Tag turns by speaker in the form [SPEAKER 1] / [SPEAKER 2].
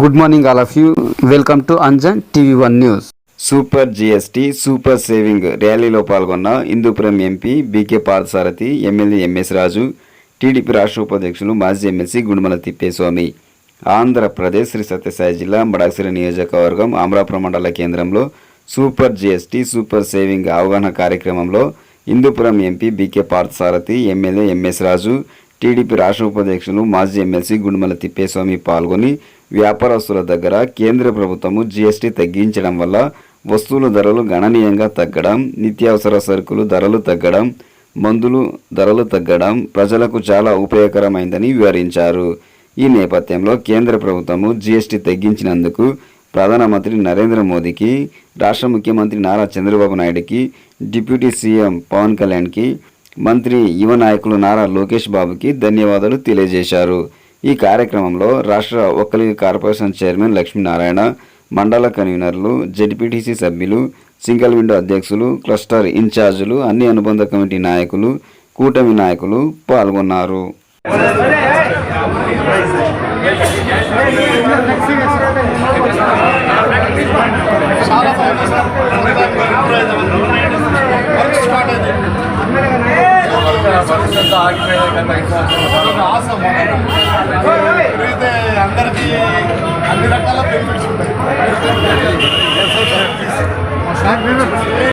[SPEAKER 1] Good morning all of you. Welcome to Anjan TV one news
[SPEAKER 2] super GST super saving ర్యాలీలో పాల్గొన్న Hindupuram MP BK Parthasarathi MLA MS Raju TDP రాష్ట్ర ఉపాధ్యక్షులు మాజీ MLC Gundumala Thippeswamy. Andhra Pradesh Shri Sathya Sai జిల్లా మడాక్సిరి నియోజకవర్గం అమరాపురం మండల కేంద్రంలో సూపర్ జిఎస్టీ సూపర్ సేవింగ్ అవగాహన కార్యక్రమంలో Hindupuram MP BK Parthasarathi MLA MS Raju TDP రాష్ట్ర ఉపాధ్యక్షులు మాజీ ఎమ్మెల్సీ గుండుమల తిప్పేస్వామి పాల్గొని వ్యాపారస్తుల దగ్గర కేంద్ర ప్రభుత్వము జీఎస్టీ తగ్గించడం వల్ల వస్తువుల ధరలు గణనీయంగా తగ్గడం నిత్యావసర సరుకులు ధరలు తగ్గడం మందులు ధరలు తగ్గడం ప్రజలకు చాలా ఉపయోగకరమైందని వివరించారు. ఈ నేపథ్యంలో కేంద్ర ప్రభుత్వము జీఎస్టీ తగ్గించినందుకు ప్రధానమంత్రి నరేంద్ర మోదీకి రాష్ట్ర ముఖ్యమంత్రి నారా చంద్రబాబు నాయుడుకి డిప్యూటీ సీఎం పవన్ కళ్యాణ్కి మంత్రి యువ నాయకులు నారా లోకేష్ బాబుకి ధన్యవాదాలు తెలియజేశారు. ఈ కార్యక్రమంలో రాష్ట్ర ఒక్కలిగి కార్పొరేషన్ చైర్మన్ లక్ష్మీనారాయణ మండల కన్వీనర్లు జెడ్పీటీసీ సభ్యులు సింగిల్ విండో అధ్యక్షులు క్లస్టర్ ఇన్ఛార్జీలు అన్ని అనుబంధ కమిటీ నాయకులు కూటమి నాయకులు పాల్గొన్నారు.
[SPEAKER 3] ಆಗಿ